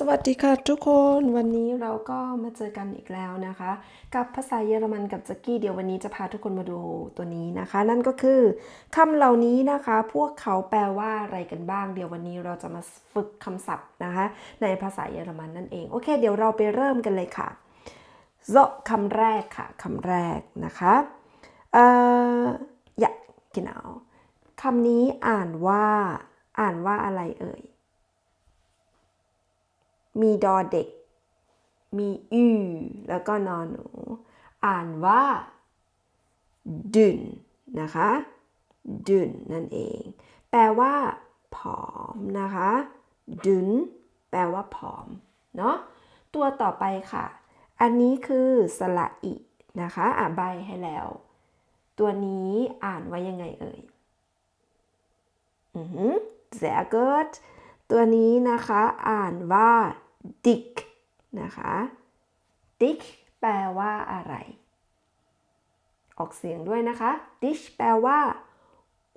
สวัสดีค่ะทุกคนวันนี้เราก็มาเจอกันอีกแล้วนะคะ กับภาษาเยอรมันกับจ็กกี้เดี๋ยววันนี้จะพาทุกคนมาดูตัวนี้นะคะ นั่นก็คือคำเหล่านี้นะคะ พวกเขาแปลว่าอะไรกันบ้าง เดี๋ยววันนี้เราจะมาฝึกคำศัพท์นะคะ ในภาษาเยอรมันนั่นเองโอเค เดี๋ยวเราไปเริ่มกันเลยค่ะ so คำแรกค่ะคำแรกนะคะเอ่อ ja genau คำนี้อ่านว่าอ่านว่าอะไรเอ่ย มีดอเด็ก มีอืแล้วก็นอนหนู อ่านว่าดุนนะคะดุนนั่นเอง แปลว่า ผอมนะคะดุนแปลว่าผอม เนาะตัวต่อไปค่ะ อันนี้คือสระอินะคะ อะใบให้แล้ว ตัวนี้อ่านว่ายังไงเอ่ย อือหือ sehr gut ตัวนี้นะคะ อ่านว่า dick นะคะ dick แปลว่าอะไร ออกเสียงด้วยนะคะ dick แปลว่า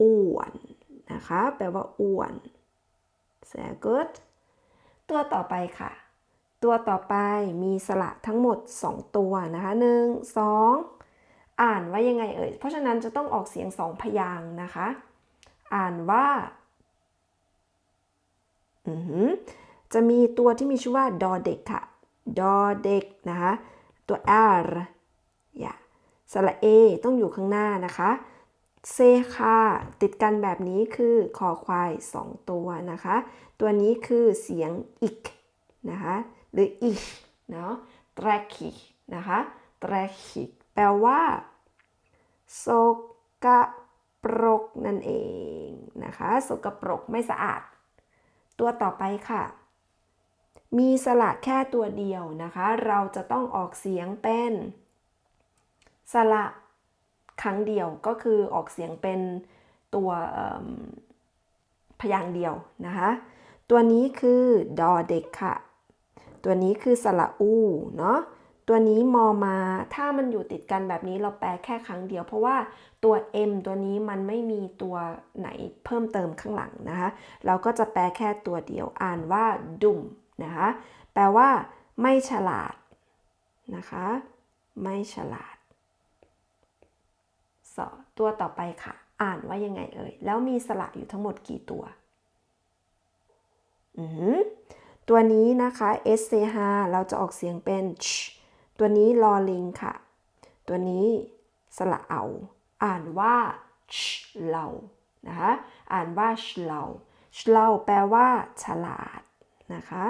อ้วนนะคะ แปลว่าอ้วน sehr good ตัวต่อไปค่ะ ตัวต่อไปมีสระทั้งหมด 2 ตัวนะคะ1 2 อ่านว่ายังไงเอ่ย เพราะฉะนั้นจะต้องออกเสียง2พยางนะคะ อ่านว่า อือหือ จะมีตัวที่มีชื่อว่าดอเด็กค่ะดอเด็กนะคะตัว r อย่าสระเอต้องอยู่ข้างหน้านะคะเซคาติดกันแบบนี้คือคอควาย 2 ตัวนะคะ ตัวนี้คือเสียงอิกนะคะหรืออิเนาะ t r e c k i g นะคะ t r e c k i g แปลว่าโสกปรกนั่นเองนะคะสกปรกไม่สะอาด ตัวต่อไปค่ะ มีสระแค่ตัวเดียวนะคะ เราจะต้องออกเสียงเป็น สระครั้งเดียวก็คือออกเสียงเป็นตัวพยางค์เดียวนะคะ ตัวนี้คือดอเด็กค่ะ ตัวนี้คือสระอูเนาะ ตัวนี้มอมา ถ้ามันอยู่ติดกันแบบนี้เราแปลแค่ครั้งเดียว เพราะว่าตัว M ตัวนี้มันไม่มีตัวไหนเพิ่มเติมข้างหลังนะคะ เราก็จะแปลแค่ตัวเดียวอ่านว่าดุม นะคะ แปลว่า ไม่ฉลาดนะคะ ไม่ฉลาดสอตัวต่อไปค่ะ อ่านว่ายังไงเอ่ย แล้วมีสระอยู่ทั้งหมดกี่ตัว อือตัวนี้นะคะ SCH เราจะออกเสียงเป็น ch ตัวนี้ลอลิงค่ะ ตัวนี้สระเอา อ่านว่า ch เรานะคะ อ่านว่า ch เรา ch เราแปลว่า ฉลาดนะคะ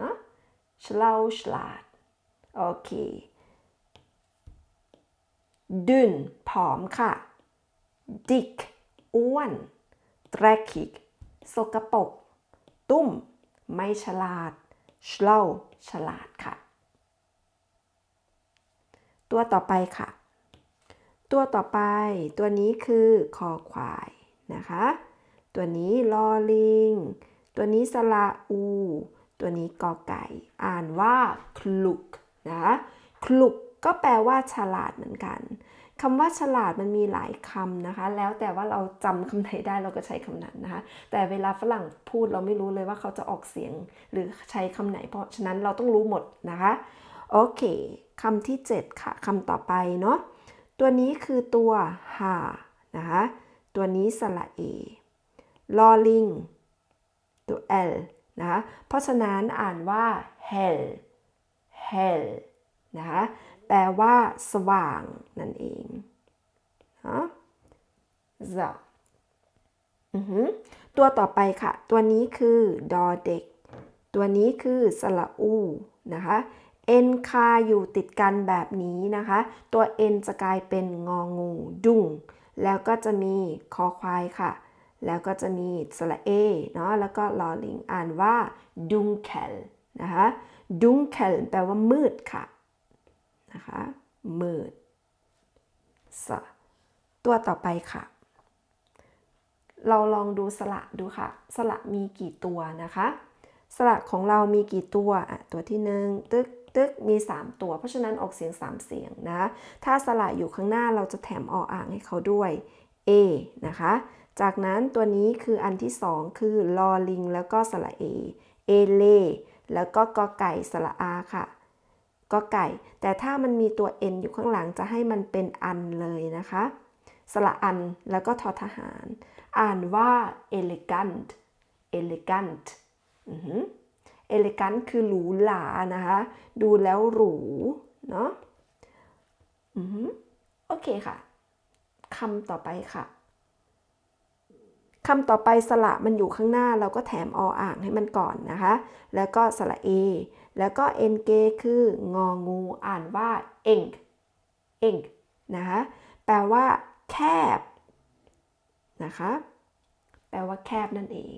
เนาะ schlau schlat โอเคดุนผอมค่ะ dick อ้วน dreckig สกปรกตุ้ม ไม่ฉลาด schlau ฉลาดค่ะ ตัวต่อไปค่ะ ตัวต่อไป ตัวนี้คือคอควายนะคะ ตัวนี้ลอลิง ตัวนี้สระอู ตัวนี้กอไก่ อ่านว่าคลุกนะคลุกก็แปลว่าฉลาดเหมือนกันคำว่าฉลาดมันมีหลายคำนะคะ แล้วแต่ว่าเราจำคำไหนได้เราก็ใช้คำนั้นนะคะ แต่เวลาฝรั่งพูดเราไม่รู้เลยว่าเขาจะออกเสียงหรือใช้คำไหน เพราะฉะนั้นเราต้องรู้หมดนะคะ โอเคคำที่ 7 ค่ะคำต่อไปเนาะ ตัวนี้คือตัวหานะคะ ตัวนี้สระเอลอลิง ตัว L นะคะเพราะฉะนั้นอ่านว่า hell hell นะคะแปลว่าสว่างนั่นเองฮะ so ตัวต่อไปค่ะ ตัวนี้คือดอเด็ก ตัวนี้คือสระอูนะคะ n คาอยู่ติดกันแบบนี้นะคะ ตัว n จะกลายเป็นงองูดุงแล้วก็จะมีคอควายค่ะ แล้วก็จะมีสระเอเนาะแล้วก็ลอลิงอ่านว่าดุงแคลนะคะดุงแคลแปลว่ามืดค่ะนะคะมืดสตัวต่อไปค่ะ เราลองดูสระดูค่ะ สระมีกี่ตัวนะคะ สระของเรามีกี่ตัวอะตัวที่หนึ่งตึกตึกมี 3 ตัว เพราะฉะนั้นออกเสียง 3 เสียงนะ ถ้าสระอยู่ข้างหน้าเราจะแถมออ่างให้เขาด้วย A นะคะ จากนั้นตัวนี้คืออันที่สองคือลอลิง แล้วก็สระเอเอเลแล้วก็กอไก่สระอาค่ะกอไก่ แต่ถ้ามันมีตัว n อยู่ข้างหลังจะให้มันเป็นอันเลยนะคะ สระอันแล้วก็ทอทหาร อ่านว่า elegant elegant อือหือ elegant คือหรูหรานะคะ ดูแล้วหรู เนาะอือโอเคค่ะ คำต่อไปค่ะคำต่อไปสระมันอยู่ข้างหน้าเราก็แถมออ่างให้มันก่อนนะคะ แล้วก็สระเอแล้วก็เอ็นเกคืององูอ่านว่าเอ็งเอ็งนะคะแปลว่า แคบนะคะแปลว่าแคบนั่นเอง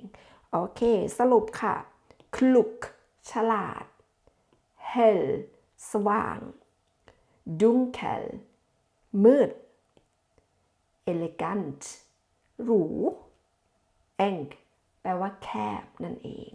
โอเค สรุปค่ะคลุก ฉลาด hell สว่าง dunkel มืด elegant หรู eng แปลว่าแคบนั่นเอง